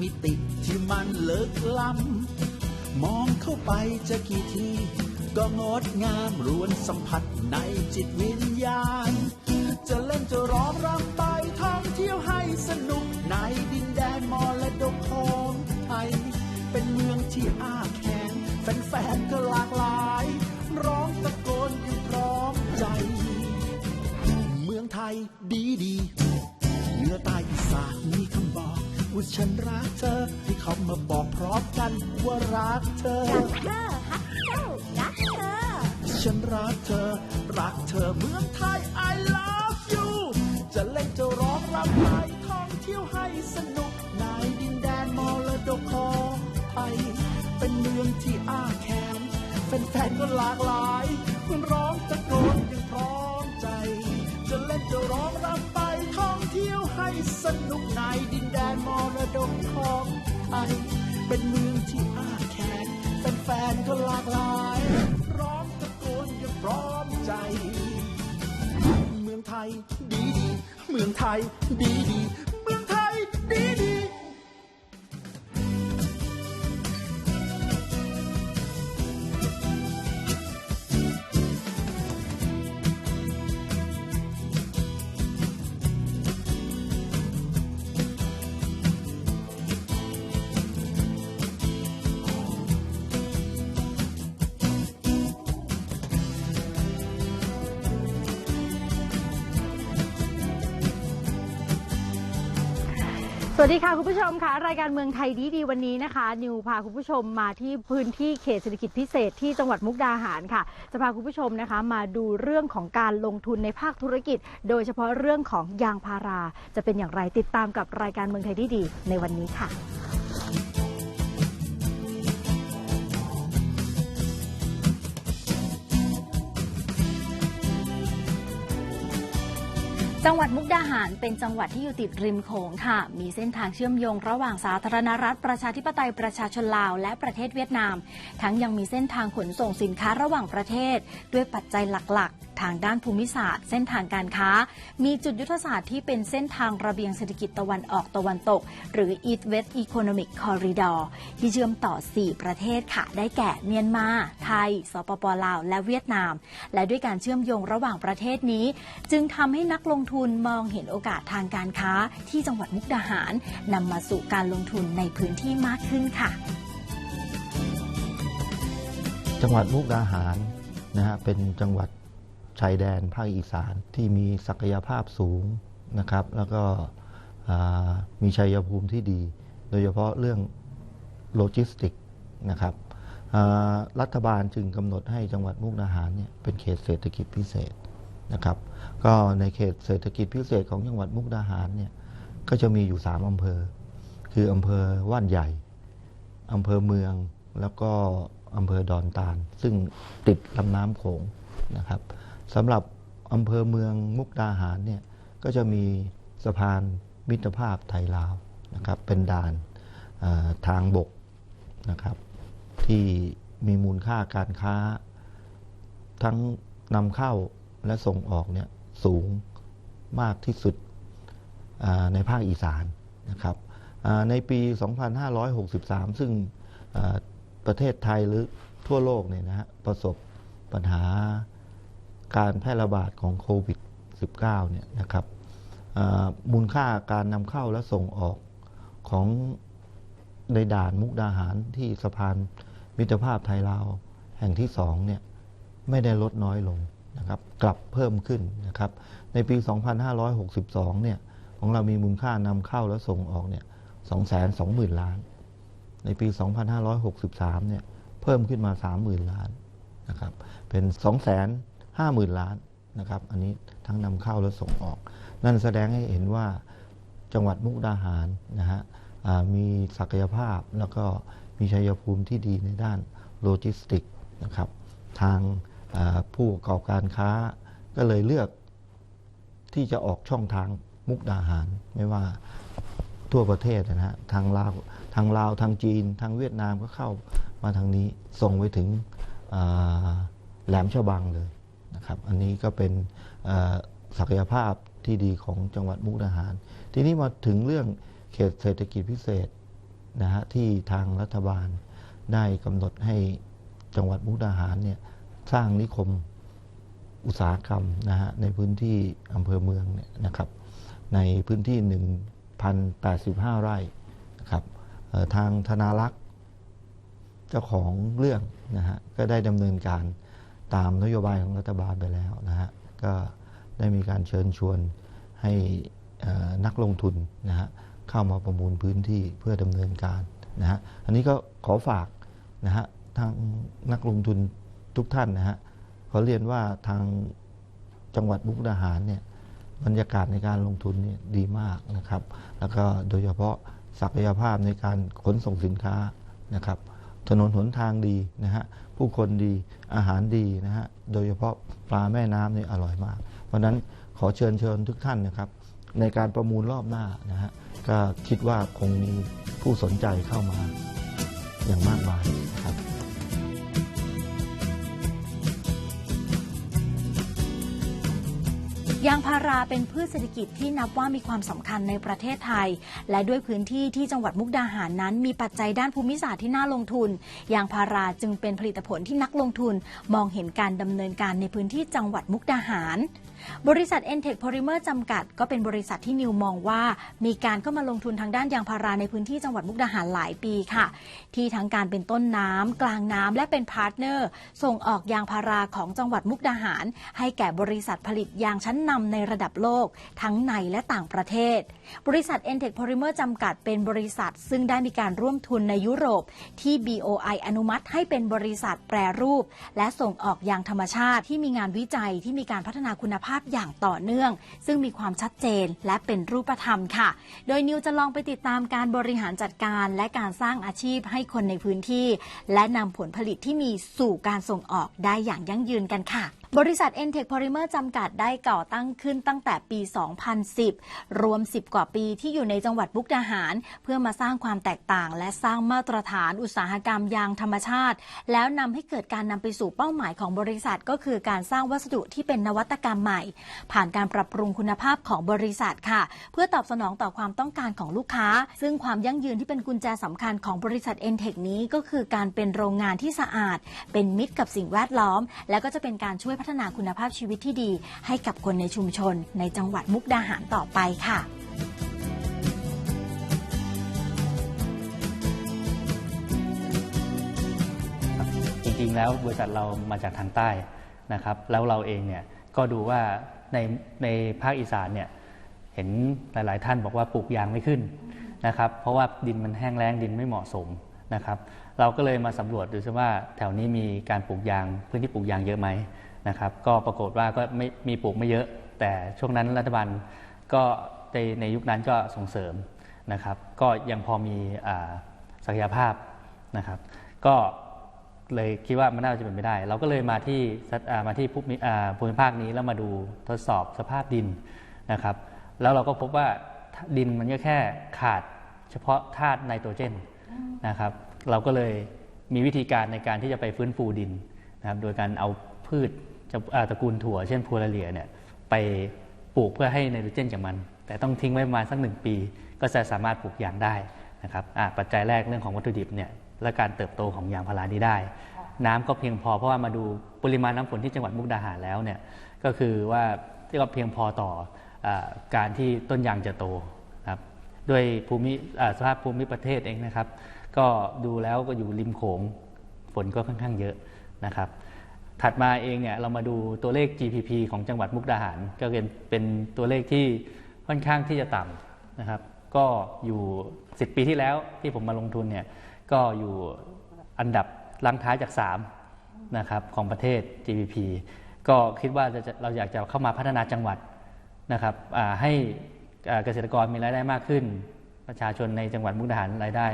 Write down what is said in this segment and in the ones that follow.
มิติที่มันเลิกล้ำมองเข้าไปจะกี่ที ก็งดงามรวนสัมผัสในจิตวิญญาณ จะเล่นจะร้องรำไปท่องเที่ยวให้สนุกในดินแดนมอและดกของไทย เป็นเมืองที่อ้าแขนแฟนๆก็หลากหลาย ร้องตะโกนอยู่พร้อมใจ เมืองไทยดีดีเหนือใต้อีสานมีคำบอก ว่าฉันรักเธอ ที่เขามาบอกพร้อมกันว่ารักเธอรักเธอฮักเจ้ารักเธอ ฉันรักเธอ รักเธอเมืองไทย I love you จะเล่นจะร้องรำไปท่องเที่ยวให้สนุกในดินแดนมรดกของไทยเป็นเมืองที่อ้าแขนแฟนๆก็หลากหลายร้องตะโกนย่างพร้อม จะเล่นจะร้องรำไปท่องเที่ยวให้สนุกในดินแดนมรดกของไทยเป็นเมืองที่อาแขนแฟนก็หลากหลายร้องตะโกนอย่าพร้อมใจ เมืองไทยดีดี เมืองไทยดีดี เมืองไทยดีดี วัสดีค่ะคุณผู้ชมค่ะรายการเมืองไทยดีดีวันนี้นะคะ นิวพาคุณผู้ชมมาที่พื้นที่เขตเศรษฐกิจพิเศษที่จังหวัดมุกดาหารค่ะ จะพาคุณผู้ชมนะคะ มาดูเรื่องของการลงทุนในภาคธุรกิจ โดยเฉพาะเรื่องของยางพารา จะเป็นอย่างไรติดตามกับรายการเมืองไทยดีดีในวันนี้ค่ะ จังหวัดมุกดาหารเป็นจังหวัดที่อยู่ติดริมโขงค่ะ มีเส้นทางเชื่อมโยงระหว่างสาธารณรัฐประชาธิปไตยประชาชนลาวและประเทศเวียดนาม ทั้งยังมีเส้นทางขนส่งสินค้าระหว่างประเทศ ด้วยปัจจัยหลักๆทางด้านภูมิศาสตร์ เส้นทางการค้า มีจุดยุทธศาสตร์ที่เป็นเส้นทางระเบียงเศรษฐกิจตะวันออกตะวันตก หรือ East West Economic Corridor ที่เชื่อมต่อ 4 ประเทศค่ะ ได้แก่เมียนมา ไทย สปปลาว และเวียดนาม และด้วยการเชื่อมโยงระหว่างประเทศนี้ จึงทำให้นักลงทุนมองเห็นโอกาสทางการค้าที่จังหวัดมุกดาหารนำมาสู่การลงทุนในพื้นที่มากขึ้นค่ะ จังหวัดมุกดาหารนะฮะเป็นจังหวัด ชายแดนภาคอีสานที่มีศักยภาพสูงนะครับ แล้วก็มีชัยภูมิที่ดี โดยเฉพาะเรื่องโลจิสติกนะครับรัฐบาลจึงกำหนดให้จังหวัดมุกดาหารเนี่ยเป็นเขตเศรษฐกิจพิเศษนะครับ ก็ในเขตเศรษฐกิจพิเศษของจังหวัดมุกดาหารเนี่ยก็จะมีอยู่ 3อำเภอ คืออำเภอว่านใหญ่อำเภอเมืองแล้วก็อำเภอดอนตาล ซึ่งติดลำน้ำโขงนะครับ สำหรับอำเภอเมืองมุกดาหารเนี่ยก็จะมีสะพานมิตรภาพไทยลาวนะครับเป็นด่านทางบกนะครับที่มีมูลค่าการค้า ทั้งนำเข้าและส่งออกเนี่ยสูงมากที่สุดในภาคอีสานนะครับในปี 2563 ซึ่งประเทศไทยหรือทั่วโลกเนี่ยนะฮะประสบปัญหา การแพร่ระบาดของโควิด -19 เนี่ยนะครับมูลค่าการนำเข้าและส่งออกของในด่านมุกดาหารที่สะพานมิตรภาพไทยลาวแห่งที่สองเนี่ยไม่ได้ลดน้อยลงนะครับกลับเพิ่มขึ้นนะครับในปี 2562 เนี่ยของเรามีมูลค่านำเข้าและส่งออกเนี่ย220,000 ล้าน ในปี 2563 เนี่ยเพิ่มขึ้นมา 30,000 ล้านนะครับเป็น 50,000 ล้านนะครับ อันนี้ทั้งนำเข้าและส่งออก นั่นแสดงให้เห็นว่าจังหวัดมุกดาหารนะฮะมีศักยภาพแล้วก็มีชัยภูมิที่ดีในด้านโลจิสติกนะครับ ทางผู้ประกอบการค้าก็เลยเลือกที่จะออกช่องทางมุกดาหาร ไม่ว่าทั่วประเทศนะฮะทางลาวทางลาวทางจีน ทางเวียดนามก็เข้ามาทางนี้ส่งไปถึงแหลมฉบังเลย นะครับอันนี้ก็เป็นศักยภาพที่ดีของจังหวัดมุกดาหาร ทีนี้มาถึงเรื่องเขตเศรษฐกิจพิเศษนะฮะที่ทางรัฐบาลได้กำหนดให้จังหวัดมุกดาหารเนี่ยสร้างนิคมอุตสาหกรรมนะฮะในพื้นที่อำเภอเมืองเนี่ยนะครับ ในพื้นที่ 1,085 ไร่นะครับทางธนารักษ์เจ้าของเรื่องนะฮะก็ได้ดำเนินการ ตามนโยบายของรัฐบาลไปแล้วนะฮะก็ได้มีการเชิญชวนให้นักลงทุนนะฮะเข้ามาประมูลพื้นที่เพื่อดำเนินการนะฮะอันนี้ก็ขอฝากนะฮะทางนักลงทุนทุกท่านนะฮะขอเรียนว่าทางจังหวัดมุกดาหารเนี่ยบรรยากาศในการลงทุนเนี่ยดีมากนะครับ แล้วก็โดยเฉพาะศักยภาพในการขนส่งสินค้านะครับ ถนนหนทางดีนะฮะ ผู้คนดีอาหารดีนะฮะโดยเฉพาะปลาแม่น้ำนี่อร่อยมาก เพราะนั้นขอเชิญเชิญทุกท่านนะครับ ในการประมูลรอบหน้านะฮะก็คิดว่าคงมีผู้สนใจเข้ามาอย่างมากมายครับ ยางพาราเป็นพืชเศรษฐกิจที่นับว่ามีความสำคัญในประเทศไทย และด้วยพื้นที่ที่จังหวัดมุกดาหารนั้น มีปัจจัยด้านภูมิศาสตร์ที่น่าลงทุน ยางพาราจึงเป็นผลิตผลที่นักลงทุน มองเห็นการดำเนินการในพื้นที่จังหวัดมุกดาหาร บริษัท e n t e c h Polymer จำกัด ก็เป็นบริษัทที่นิวมองว่า มีการเข้ามาลงทุนทางด้านยางพาราในพื้นที่จังหวัดมุกดาหารหลายปีค่ะ ที่ทั้งการเป็นต้นน้ำกลางน้ำและเป็นพาร์ทเนอร์ ส่งออกยางพาราของจังหวัดมุกดาหาร ให้แก่บริษัทผลิตยางชั้นนำในระดับโลก ทั้งในและต่างประเทศ บริษัท e n t e c h Polymer จำกัด เป็นบริษัท ซึ่งได้มีการร่วมทุนในยุโรป ที่ BOI อนุมัติให้เป็นบริษัทแปรรูป และส่งออกยางธรรมชาติที่มีงานวิจัยที่มีการพัฒนาคุณภาพาพอย่างต่อเนื่อง ซึ่งมีความชัดเจนและเป็นรูปธรรมค่ะ โดยนิวจะลองไปติดตามการบริหารจัดการ และการสร้างอาชีพให้คนในพื้นที่ และนำผลผลิตที่มีสู่การส่งออกได้อย่างยั่งยืนกันค่ะ บริษัท e n t e c h Polymer จำกัดได้ก่อตั้งขึ้นตั้งแต่ปี 2010 รวม 10 กว่าปีที่อยู่ในจังหวัดบุกดาหาร เพื่อมาสร้างความแตกต่าง และสร้างมาตรฐานอุตสาหกรรมยางธรรมชาติ แล้วนำให้เกิดการนำไปสู่เป้าหมายของบริษัทก็คือการสร้างวัสดุที่เป็นนวัตกรรมใหม่ ผ่านการปรับปรุงคุณภาพของบริษัทค่ะ เพื่อตอบสนองต่อความต้องการของลูกค้า ซึ่งความยั่งยืนที่เป็นกุญแจสำคัญของบริษัท e n t e c h นี้ก็คือการเป็นโรงงานที่สะอาด เป็นมิตรกับสิ่งแวดล้อม และก็จะเป็นการช่วยพัฒนาคุณภาพชีวิตที่ดี ให้กับคนในชุมชน ในจังหวัดมุกดาหารต่อไปค่ะจริงๆแล้วบริษัทเรามาจากทางใต้นะครับ แล้วเราเองเนี่ยก็ดูว่าในในภาคอีสานเนี่ยเห็นหลาย ๆ ท่านบอกว่าปลูกยางไม่ขึ้นนะครับ เพราะว่าดินมันแห้งแล้งดินไม่เหมาะสมนะครับ เราก็เลยมาสำรวจดูซิว่าแถวนี้มีการปลูกยางพื้นที่ปลูกยางเยอะไหม นะครับ ก็ปรากฏว่าก็ไม่มีปลูกไม่เยอะ แต่ช่วงนั้นรัฐบาลก็ในในยุคนั้นก็ส่งเสริมนะครับ ก็ยังพอมีศักยภาพนะครับ ก็เลยคิดว่ามันน่าจะเป็นไปได้ เราก็เลยมาที่มาที่ภูมิภาคนี้แล้วมาดูทดสอบสภาพดินนะครับ แล้วเราก็พบว่าดินมันก็แค่ขาดเฉพาะธาตุไนโตรเจนนะครับ เราก็เลยมีวิธีการในการที่จะไปฟื้นฟูดินนะครับ โดยการเอาพืช ตระกูลถั่วเช่นพูลาเลียเนี่ยไปปลูกเพื่อให้ไนโตรเจนจากมัน แต่ต้องทิ้งไว้ประมาณสักหนึ่งปี ก็จะสามารถปลูกยางได้นะครับปัจจัยแรกเรื่องของวัตถุดิบเนี่ยและการเติบโตของยางพารานี้ได้ น้ำก็เพียงพอเพราะว่ามาดูปริมาณน้ำฝนที่จังหวัดมุกดาหารแล้วเนี่ยก็คือว่าที่ก็เพียงพอต่ออการที่ต้นยางจะโตนะครับด้วยภูมิสภาพภูมิประเทศเองนะครับ ก็ดูแล้วก็อยู่ริมโขงฝนก็ค่อนข้างเยอะนะครับ ถัดมาเองเนี่ยเรามาดูตัวเลข GPP ของจังหวัดมุกดาหาร ก็เป็นเป็นตัวเลขที่ค่อนข้างที่จะต่ำนะครับ ก็อยู่ 10 ปีที่แล้วที่ผมมาลงทุนเนี่ยก็อยู่อันดับลังท้ายจาก3นะครับของประเทศ GDP ก็คิดว่าจะเราอยากจะเข้ามาพัฒนาจังหวัดนะครับให้เกษตรกรมีรายได้มากขึ้น ประชาชนในจังหวัดมุกดาหารรายได้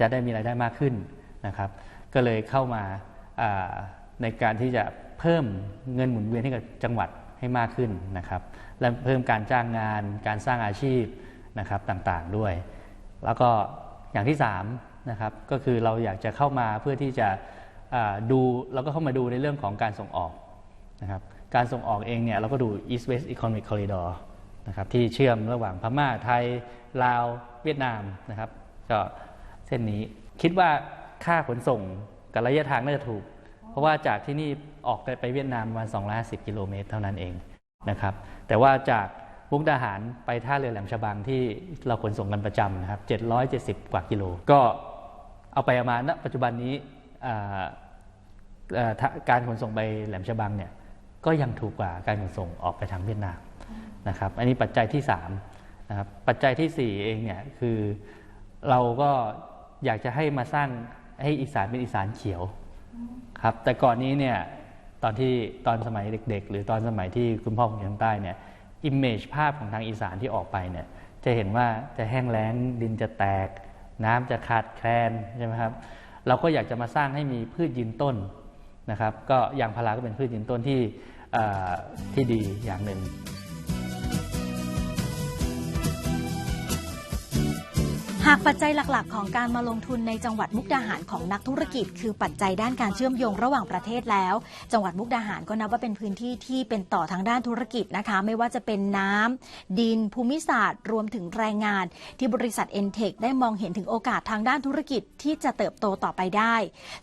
จะได้มีรายได้มากขึ้นนะครับ ก็เลยเข้ามาา ในการที่จะเพิ่มเงินหมุนเวียนให้กับจังหวัดให้มากขึ้นนะครับ และเพิ่มการจ้างงาน การสร้างอาชีพนะครับต่างๆด้วย แล้วก็อย่างที่3นะครับก็คือเราอยากจะเข้ามาเพื่อที่จะดูเราก็เข้ามาดูในเรื่องของการส่งออกนะครับการส่งออกเองเนี่ยเราก็ดู East West Economic Corridor นะครับที่เชื่อมระหว่างพม่าไทย ลาว เวียดนามนะครับก็เส้นนี้คิดว่าค่าขนส่งกับระยะทางน่าจะถูก เพราะว่าจากที่นี่ออกไปเวียดนามประมาณ250 กิโลเมตรเท่านั้นเองนะครับ แต่ว่าจากมุกดาหารไปท่าเรือแหลมฉบังที่เราขนส่งกันประจำนะครับ770 กว่ากิโล ก็เอาไปเอามาณนะปัจจุบันนี้การขนส่งไปแหลมฉบังเนี่ยก็ยังถูกกว่าการขนส่งออกไปทางเวียดนามนะครับ อันนี้ปัจจัยที่3นะครับปัจจัยทีสี่4 เองเนี่ยคือเราก็อยากจะให้มาสร้างให้อีสานเป็นอีสานเขียว ครับ แต่ก่อนนี้เนี่ยตอนที่ตอนสมัยเด็ก ๆ หรือตอนสมัยที่คุณพ่อผมอยู่ทางใต้เนี่ยอิมเมจภาพของทางอีสานที่ออกไปเนี่ยจะเห็นว่าจะแห้งแล้งดินจะแตก น้ำจะขาดแคลนใช่ไหมครับเราก็อยากจะมาสร้างให้มีพืชยืนต้นนะครับ ก็ยางพาราก็เป็นพืชยืนต้นที่ที่ดีอย่างหนึ่งากปัจจัยหลักๆ ของการมาลงทุนในจังหวัดมุกดาหารของนักธุรกิจ คือปัจจัยด้านการเชื่อมโยงระหว่างประเทศแล้ว จังหวัดมุกดาหารก็นับว่าเป็นพื้นที่ที่เป็นต่อทางด้านธุรกิจนะคะ ไม่ว่าจะเป็นน้ำดิน ภูมิศาสตร์ รวมถึงแรงงาน ที่บริษัท n t e c h ได้มองเห็นถึงโอกาสทางด้านธุรกิจที่จะเติบโตต่อไปได้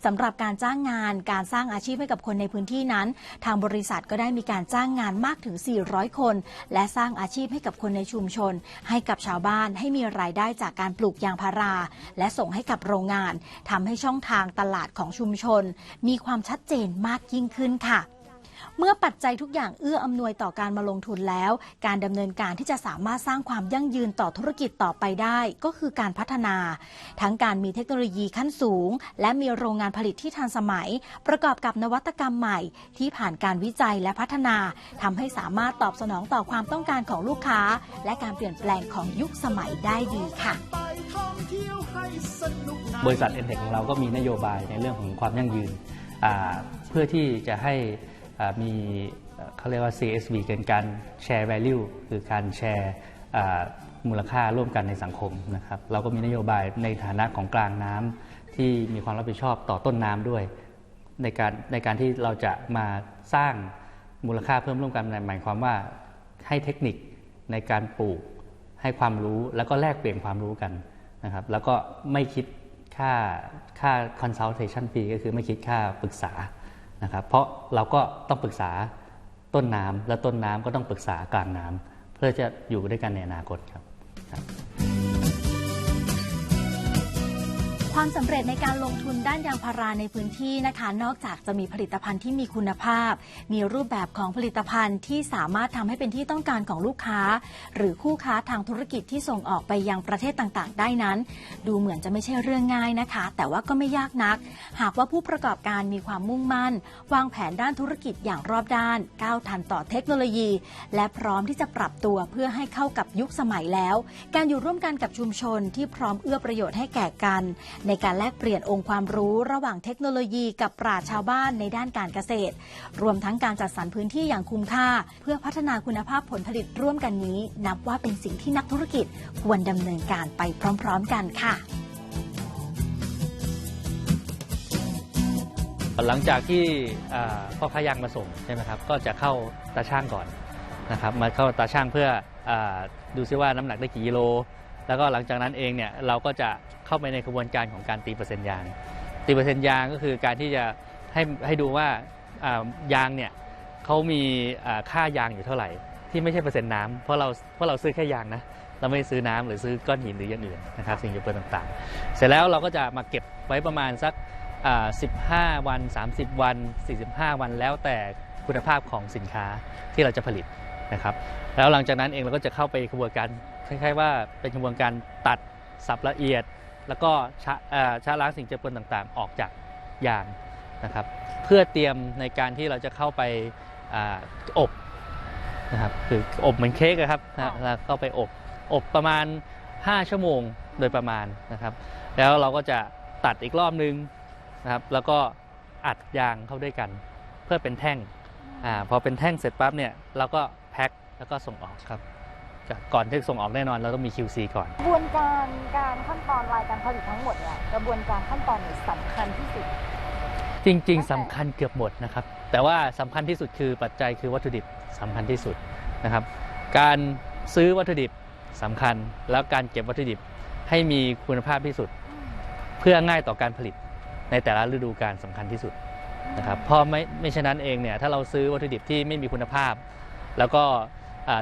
สำหรับการจ้างงานการสร้างอาชีพให้กับคนในพื้นที่นั้น ทางบริษัทก็ได้มีการจ้างงานมากถึง 400 คน และสร้างอาชีพให้กับคนในชุมชน ให้กับชาวบ้านให้มีรายได้จากการปลูกยางพารา และส่งให้กับโรงงานทำให้ช่องทางตลาดของชุมชน มีความชัดเจนมากยิ่งขึ้นค่ะ เมื่อปัจจัยทุกอย่างเอื้ออำนวยต่อการมาลงทุนแล้ว การดำเนินการที่จะสามารถสร้างความยั่งยืนต่อธุรกิจต่อไปได้ ก็คือการพัฒนา ทั้งการมีเทคโนโลยีขั้นสูง และมีโรงงานผลิตที่ทันสมัย ประกอบกับนวัตกรรมใหม่ ที่ผ่านการวิจัยและพัฒนาทำให้สามารถตอบสนองต่อความต้องการของลูกค้า และการเปลี่ยนแปลงของยุคสมัยได้ดีค่ะไปท่องเที่ยวให้สนุกบริษัท n t e c h ของเราก็มีนโยบายในเรื่องของความยั่งยืน เพื่อที่จะให้ มีเขาเรียกว่า CSV เกินการแชร์ value คือการแชร์มูลค่าร่วมกันในสังคมนะครับเราก็มีนโยบายในฐานะของกลางน้ำที่มีความรับผิดชอบต่อต้นน้ำด้วย ในการในการที่เราจะมาสร้างมูลค่าเพิ่มร่วมกันหมายความว่าให้เทคนิคในการปลูกให้ความรู้แล้วก็แลกเปลี่ยนความรู้กันนะครับแล้วก็ไม่คิดค่าค่า consultation fee ก็คือไม่คิดค่าปรึกษา นะครับ เพราะเราก็ต้องปรึกษาต้นน้ำและต้นน้ำก็ต้องปรึกษากลางน้ำเพื่อจะอยู่ด้วยกันในอนาคตครับ ความสำเร็จในการลงทุนด้านยางพาราในพื้นที่นะคะ นอกจากจะมีผลิตภัณฑ์ที่มีคุณภาพ มีรูปแบบของผลิตภัณฑ์ที่สามารถทำให้เป็นที่ต้องการของลูกค้า หรือคู่ค้าทางธุรกิจที่ส่งออกไปยังประเทศต่างๆ ได้นั้น ดูเหมือนจะไม่ใช่เรื่องง่ายนะคะ แต่ว่าก็ไม่ยากนัก หากว่าผู้ประกอบการมีความมุ่งมั่น วางแผนด้านธุรกิจอย่างรอบด้าน ก้าวทันต่อเทคโนโลยี และพร้อมที่จะปรับตัวเพื่อให้เข้ากับยุคสมัยแล้ว การอยู่ร่วมกันกับชุมชนที่พร้อมเอื้อประโยชน์ให้แก่กันในการแลกเปลี่ยนองค์ความรู้ระหว่างเทคโนโลยีกับปราชชาวบ้านในด้านการเกษตร รวมทั้งการจัดสรรพื้นที่อย่างคุ้มค่า เพื่อพัฒนาคุณภาพผลผลิตร่วมกันนี้ นับว่าเป็นสิ่งที่นักธุรกิจควรดำเนินการไปพร้อม ๆ กันค่ะหลังจากที่พ่อค้ายางมาส่งใช่ไหมครับก็จะเข้าตาช่างก่อนนะครับมาเข้าตาช่างเพื่ออดูซิว่าน้ำหนักได้กี่กิโล แล้วก็หลังจากนั้นเองเนี่ยเราก็จะเข้าไปในกระบวนการของการตีเปอร์เซ็นต์ยาง ตีเปอร์เซ็นต์ยางก็คือการที่จะให้ให้ดูว่ายางเนี่ยเขามีค่ายางอยู่เท่าไหร่ ที่ไม่ใช่เปอร์เซ็นต์น้ำเพราะเราเพราะเราซื้อแค่ยางนะเราไม่ซื้อน้ำหรือซื้อก้อนหินหรืออย่างอื่นนะครับสิ่งเจือปนต่างๆ เสร็จแล้วเราก็จะมาเก็บไว้ประมาณสัก 15 วัน 30 วัน 45 วันแล้วแต่คุณภาพของสินค้าที่เราจะผลิตนะครับแล้วหลังจากนั้นเองเราก็จะเข้าไปกระบวนการ คล้ายๆว่าเป็นกระบวนการตัดสับละเอียด แล้วก็ชะชะล้างสิ่งเจือปนต่างๆ ออกจากยางนะครับ เพื่อเตรียมในการที่เราจะเข้าไปออบนะครับคืออบเหมือนเค้กอะครับแล้วเข้าไปอบอบประมาณ 5 ชั่วโมงโดยประมาณนะครับ แล้วเราก็จะตัดอีกรอบนึงนะครับ แล้วก็อัดยางเข้าด้วยกัน เพื่อเป็นแท่งอาพอเป็นแท่งเสร็จปั๊บเนี่ยเราก็แพ็คแล้วก็ส่งออกครับ กก่อนที่ส่งออกแน่นอนเราต้องมี QC ก่อน กระบวนการการขั้นตอนรายการผลิตทั้งหมดเนี่ยกระบวนการขั้นตอนไหนสำคัญที่สุด จริง ๆสำคัญเกือบหมดนะครับ แต่ว่าสำคัญที่สุดคือปัจจัยคือวัตถุดิบสำคัญที่สุดนะครับ การซื้อวัตถุดิบสำคัญ แล้วการเก็บวัตถุดิบให้มีคุณภาพที่สุด เพื่อง่ายต่อการผลิตในแต่ละฤดูกาลสำคัญที่สุดนะครับเพราะไม่ไม่ฉะนั้นเองเนี่ยถ้าเราซื้อวัตถุดิบที่ไม่มีคุณภาพ แล้วก็อ่า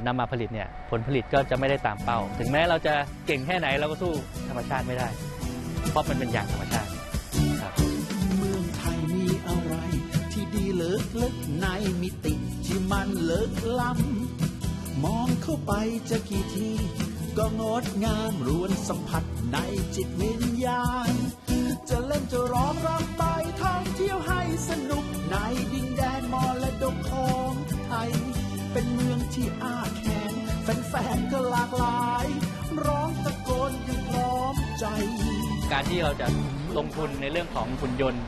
นำมาผลิตเนี่ยผลผลิตก็จะไม่ได้ตามเป้า ถึงแม้เราจะเก่งแค่ไหนเราก็สู้ธรรมชาติไม่ได้ เพราะมันเป็นอย่างธรรมชาติครับเมืองไทยมีอะไร ที่ดีเลิกลึกในมิติที่มันเลิกล้ำมองเข้าไปจะกี่ทีก็งดงามรวนสัมผัสในจิตวิญญาณ จะเล่นจะร้องรำไปท่องเที่ยวให้สนุกในดินแดนมรดกของไทย เป็นเมืองที่อ้าแขนแฟนๆก็หลากหลาย ร้องตะโกนอยังพร้อมใจ การที่เราจะลงทุนในเรื่องของหุ่นยนต์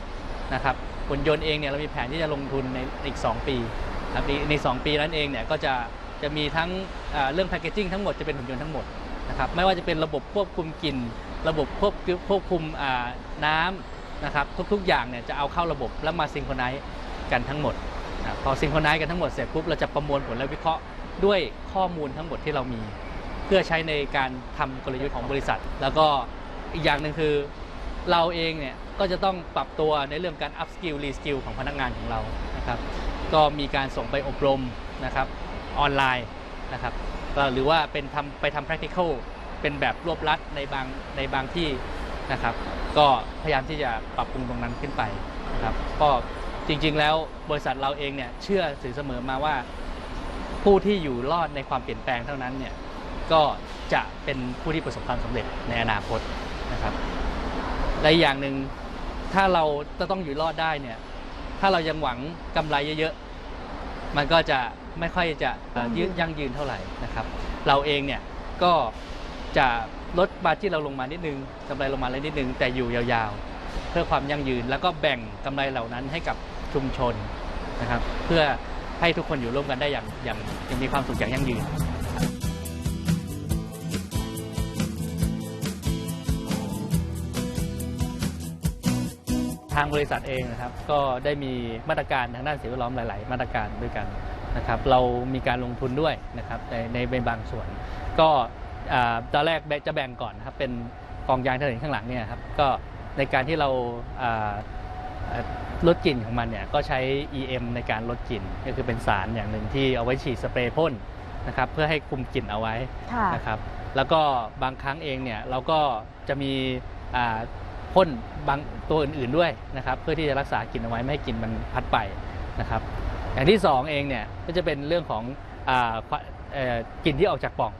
นะครับหุ่นยนต์เองเนี่ยเรามีแผนที่จะลงทุนในอีก 2 ปีครับใน 2 ปีนั้นเองเนี่ยก็จะจะมีทั้งเรื่องแพคเกจิ้งทั้งหมดจะเป็นหุ่นยนต์ทั้งหมดนะครับไม่ว่าจะเป็นระบบควบคุมกลิ่น ระบบควบควบคุมน้ำนะครับทุกๆอย่างเนี่ยจะเอาเข้าระบบแล้วมาซิงโครไนซ์กันทั้งหมด พอซิงโครไนซ์กันทั้งหมดเสร็จปุ๊บเราจะประมวลผลและวิเคราะห์ด้วยข้อมูลทั้งหมดที่เรามี เพื่อใช้ในการทำกลยุทธ์ของบริษัท แล้วก็อีกอย่างหนึ่งคือเราเองเนี่ยก็จะต้องปรับตัวในเรื่องการ up skill re skill ของพนักงานของเรานะครับก็มีการส่งไปอบรมนะครับออนไลน์นะครับหรือว่าเป็นทำไปทำ practical เป็นแบบรวบลัดในบางในบางที่นะครับ ก็พยายามที่จะปรับปรุงตรงนั้นขึ้นไปนะครับก็ จริงๆ แล้วบริษัทเราเองเนี่ยเชื่อถือเสมอมาว่า ผู้ที่อยู่รอดในความเปลี่ยนแปลงเท่านั้นเนี่ยก็จะเป็นผู้ที่ประสบความสำเร็จในอนาคตนะครับและอีกอย่างหนึ่งถ้าเราจะต้องอยู่รอดได้เนี่ยถ้าเรายังหวังกำไรเยอะๆมันก็จะไม่ค่อยจะเอ่อยืนยั่งยืนเท่าไหร่นะครับ เราเองเนี่ยก็จะลดบาที่เราลงมานิดนึงกำไรลงมาเลยนิดนึงแต่อยู่ยาวๆ เพื่อความยั่งยืนแล้วก็แบ่งกำไรเหล่านั้นให้กับ ชุมชนนะครับ เพื่อให้ทุกคนอยู่ร่วมกันได้อย่างอย่างย่างมีความสุขอย่างยั่งยืนทางบริษัทเองนะครับ ก็ได้มีมาตรการทางด้านสิ่งแวดล้อมหลาย ๆ มาตรการด้วยกันนะครับ เรามีการลงทุนด้วยนะครับในในในบางส่วน ก็ตอนแรกจะแบ่งก่อนนะครับเป็นกองยางที่เห็นข้างหลังเนี่ยครับก็ในการที่เราา ลดกลิ่นของมันเนี่ยก็ใช้ EM ในการลดกลิ่นก็คือเป็นสารอย่างหนึ่งที่เอาไว้ฉีดสเปรย์พ่นนะครับเพื่อให้คุมกลิ่นเอาไว้ค่ะนะครับแล้วก็บางครั้งเองเนี่ยเราก็จะมีอ่าพ่นบางตัวอื่น ๆด้วยนะครับเพื่อที่จะรักษากลิ่นเอาไว้ไม่ให้กลิ่นมันพัดไปนะครับอย่างที่สองเองเนี่ยก็จะเป็นเรื่องของอาควเอ่อกลิ่นที่ออกจากปล่อง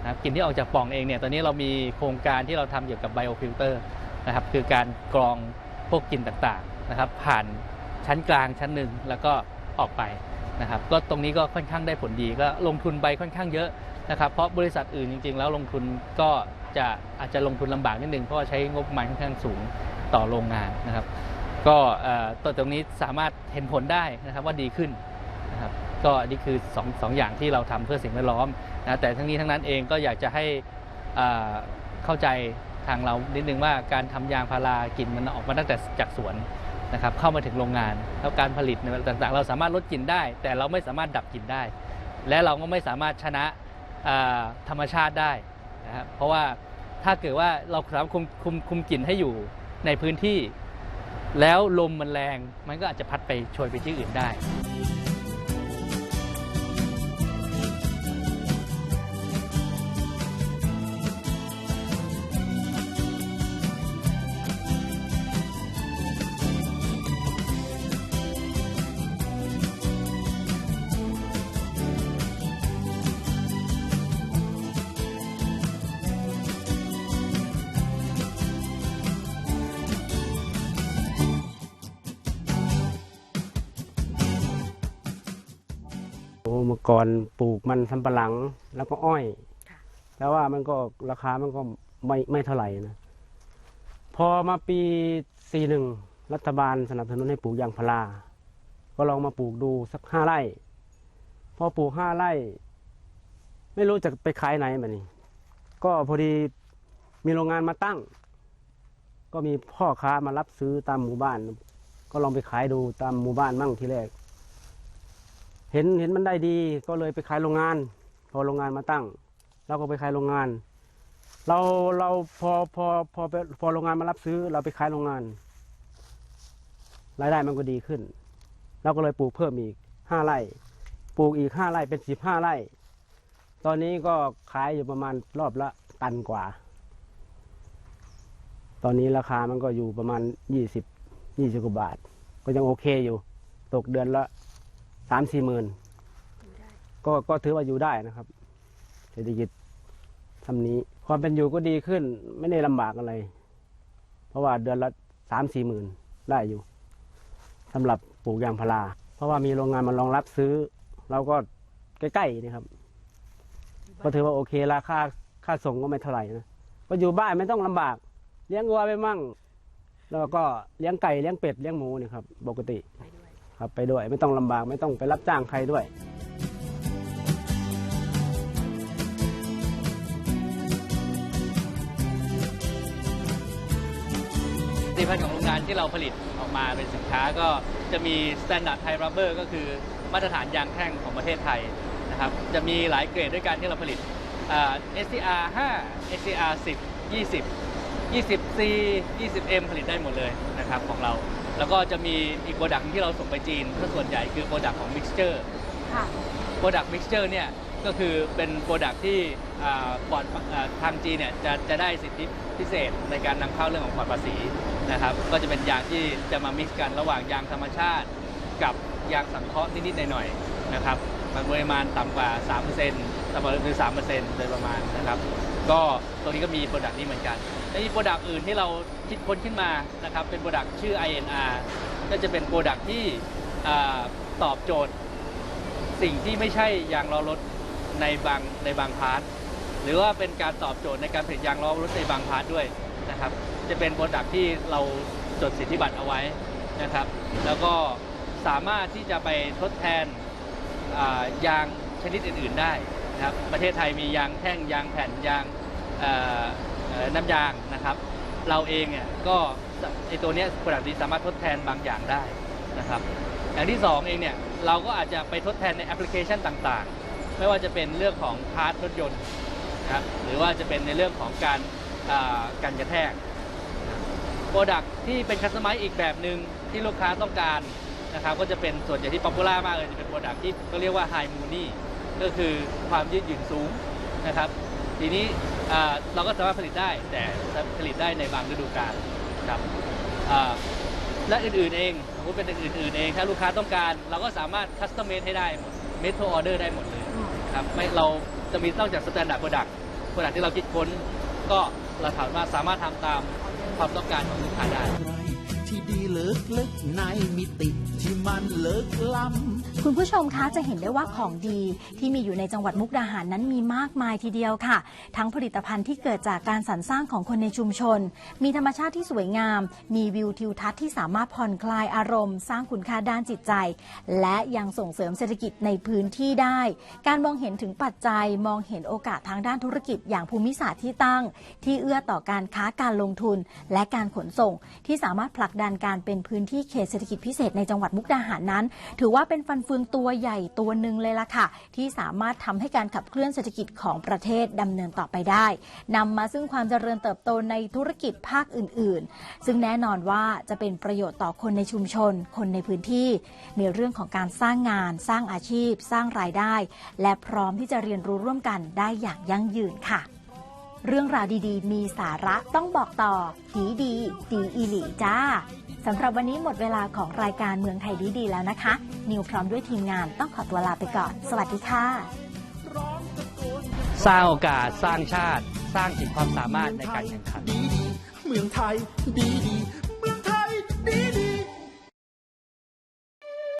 นะครับกลิ่นที่ออกจากปล่องเองเนี่ยตอนนี้เรามีโครงการที่เราทำเกี่ยวกับไบโอฟิลเตอร์นะครับคือการกรองพวกกลิ่นต่างๆ นะครับ ผ่านชั้นกลางชั้นหนึ่งแล้วก็ออกไปนะครับ ก็ตรงนี้ก็ค่อนข้างได้ผลดีก็ลงทุนไปค่อนข้างเยอะนะครับ เพราะบริษัทอื่นจริง ๆ แล้วลงทุนก็จะอาจจะลงทุนลำบากนิดนึงเพราะว่าใช้งบประมาณค่อนข้างสูงต่อโรงงานนะครับ ก็ต่อตัวตรงนี้สามารถเห็นผลได้นะครับว่าดีขึ้นนะครับก็นี่คือ2องสองอย่างที่เราทำเพื่อสิ่งแวดล้อมนะแต่ทั้งนี้ทั้งนั้นเองก็อยากจะให้เข้าใจทางเรานิดนึงว่าการทำยางพารากินมันออกมาตั้งแต่จากสวน นะครับเข้ามาถึงโรงงานแล้วการผลิตในต่างๆ เราสามารถลดกลิ่นได้ แต่เราไม่สามารถดับกลิ่นได้ และเราก็ไม่สามารถชนะธรรมชาติได้นะครับเพราะว่าถ้าเกิดว่าเราสามารถคุมคุมคุมกลิ่นให้อยู่ในพื้นที่ แล้วลมมันแรงมันก็อาจจะพัดไปโชยไปที่อื่นได้ เมื่อก่อนปลูกมันสำปะหลังแล้วก็อ้อยค่ะแต่ว่ามันก็ราคามันก็ไม่ไม่เท่าไหร่นะ พอมาปีสี่หนึ่งรัฐบาลสนับสนุนให้ปลูกยางพารา ก็ลองมาปลูกดูสักห้าไร่ พอปลูกห้าไร่ ไม่รู้จะไปขายไหนแบบนี้ ก็พอดีมีโรงงานมาตั้ง ก็มีพ่อค้ามารับซื้อตามหมู่บ้าน ก็ลองไปขายดูตามหมู่บ้านมั่งทีแรก เห็นเห็นมันได้ดีก็เลยไปขายโรงงาน พอโรงงานมาตั้งเราก็ไปขายโรงงาน เราเราพอพอพอไปพอโรงงานมารับซื้อ เราไปขายโรงงานรายได้มันก็ดีขึ้นเราก็เลยปลูกเพิ่มอีกห้าไร่ปลูกอีกห้าไร่เป็นสิบห้าไร่ ตอนนี้ก็ขายอยู่ประมาณรอบละตันกว่า ตอนนี้ราคามันก็อยู่ประมาณยี่สิบยี่สิบกว่าบาท ก็ยังโอเคอยู่ ตกเดือนละ สามสี่หมื่นก็ก็ถือว่าอยู่ได้นะครับ เศรษฐกิจทำนี้ ความเป็นอยู่ก็ดีขึ้น ไม่ได้ลำบากอะไร เพราะว่าเดือนละสามสี่หมื่นได้อยู่สำหรับปลูกยางพารา เพราะว่ามีโรงงานมารองรับซื้อ เราก็ใกล้ๆนี่ครับ ก็ถือว่าโอเคราคาค่าส่งก็ไม่เท่าไหร่นะก็อยู่บ้านไม่ต้องลำบาก เลี้ยงวัวไปมั่ง แล้วก็เลี้ยงไก่เลี้ยงเป็ดเลี้ยงหมูนี่ครับปกติ ครับไปด้วยไม่ต้องลำบากไม่ต้องไปรับจ้างใครด้วย ผลิตภัณฑ์ของโรงงานที่เราผลิตออกมาเป็นสินค้าก็จะมี Standard Thai Rubber ก็คือมาตรฐานยางแท่งของประเทศไทยนะครับ จะมีหลายเกรดด้วยกันที่เราผลิต SCR 5 SCR 10 20 20C 20M ผลิตได้หมดเลยนะครับของเรา แล้วก็จะมีอีกโปรดักต์ที่เราส่งไปจีนก็ส่วนใหญ่คือโปรดักต์ของ Mixture ค่ะ โปรดักต์มิกซ์เจอร์เนี่ยก็คือเป็นโปรดักต์ที่อ่าปลอดอ่าทางจีนเนี่ยจะจะได้สิทธิพิเศษในการนำเข้าเรื่องของปลอดภาษีนะครับก็จะเป็นยางที่จะมามิกซ์กันระหว่างยางธรรมชาติ กับยางสังเคราะห์นิดๆหน่อยๆนะครับมันปริมาณต่ำกว่า 3%ต่ำกว่าหรือ3%โดยประมาณนะครับ ก็ตรงนี้ก็มีโปรดักต์นี้เหมือนกันและมีโปรดักต์อื่นที่เราคิดค้นขึ้นมานะครับเป็นโปรดักต์ชื่อ INR ก็จะเป็นโปรดักต์ที่ตอบโจทย์สิ่งที่ไม่ใช่ยางล้อรถในบางในบางพาร์ทหรือว่าเป็นการตอบโจทย์ในการผลิตยางล้อรถในบางพาร์ทด้วยนะครับ จะเป็นโปรดักต์ที่เราจดสิทธิบัตรเอาไว้นะครับ แล้วก็สามารถที่จะไปทดแทนยางชนิดอื่น ๆ ได้ นะครับประเทศไทยมียางแท่งยางแผ่นยางน้ำยางนะครับ เราเองเนี่ยก็ไอตัวเนี้โปรดักต์นี้สามารถทดแทนบางอย่างได้นะครับอย่างที่สองเองเนี่ยเราก็อาจจะไปทดแทนในแอปพลิเคชันต่างๆ ไม่ว่าจะเป็นเรื่องของพาร์ทรถยนต์นะครับหรือว่าจะเป็นในเรื่องของการการกระแทกโปรดักที่เป็นคัสตอมไมซ์อีกแบบหนึ่งที่ลูกค้าต้องการนะครับก็จะเป็นส่วนใหญ่ที่ป๊อปปูล่ามากเลยจะเป็นโปรดักที่ก็เรียกว่าไฮมูนี่ ก็คือความยืดหยุ่นสูงนะครับ ทีนี้อ่าเราก็สามารถผลิตได้แต่ผลิตได้ในบางฤดูกาลครับอ่าและอื่นๆเองสมมติเป็นอื่นๆเอง ถ้าลูกค้าต้องการ เราก็สามารถคัสตอมเม e ให้ได้หมดเมท o ออเดอร์ได้หมดเลยครับไม่เราจะมีนอกจากสแตนดาร์ดโปรดักต์โปรดักที่เราคิดค้น ก็เราถามว่าสามารถทำตามความต้องการของลูกค้าได้ที่ดีเลิกลึกในมิติที่มันเลิกล้ำ คุณผู้ชมคะจะเห็นได้ว่าของดีที่มีอยู่ในจังหวัดมุกดาหารนั้นมีมากมายทีเดียวค่ะ ทั้งผลิตภัณฑ์ที่เกิดจากการสรรสร้างของคนในชุมชน มีธรรมชาติที่สวยงาม มีวิวทิวทัศน์ที่สามารถผ่อนคลายอารมณ์ สร้างคุณค่าด้านจิตใจ และยังส่งเสริมเศรษฐกิจในพื้นที่ได้ การมองเห็นถึงปัจจัยมองเห็นโอกาสทางด้านธุรกิจ อย่างภูมิศาสตร์ที่ตั้ง ที่เอื้อต่อการค้าการลงทุน และการขนส่ง ที่สามารถผลักดันการเป็นพื้นที่เขตเศรษฐกิจพิเศษในจังหวัดมุกดาหารนั้น ถือว่าเป็นฟันเฟืองตัวใหญ่ตัวหนึ่งเลยล่ะค่ะ ที่สามารถทำให้การขับเคลื่อนเศรษฐกิจของประเทศดำเนินต่อไปได้นำมาซึ่งความเจริญเติบโตในธุรกิจภาคอื่น ๆ ซึ่งแน่นอนว่าจะเป็นประโยชน์ต่อคนในชุมชน คนในพื้นที่ ในเรื่องของการสร้างงาน สร้างอาชีพ สร้างรายได้ และพร้อมที่จะเรียนรู้ร่วมกันได้อย่างยั่งยืนค่ะ เรื่องราวดีๆ มีสาระต้องบอกต่อ ดีดี ดีอีหลีจ้า สำหรับวันนี้หมดเวลาของรายการเมืองไทยดีดีแล้วนะคะ นิวพร้อมด้วยทีมงานต้องขอตัวลาไปก่อน สวัสดีค่ะ สร้างโอกาสสร้างชาติ สร้างขีดความสามารถในการแข่งขันดีดีเมืองไทยดีดี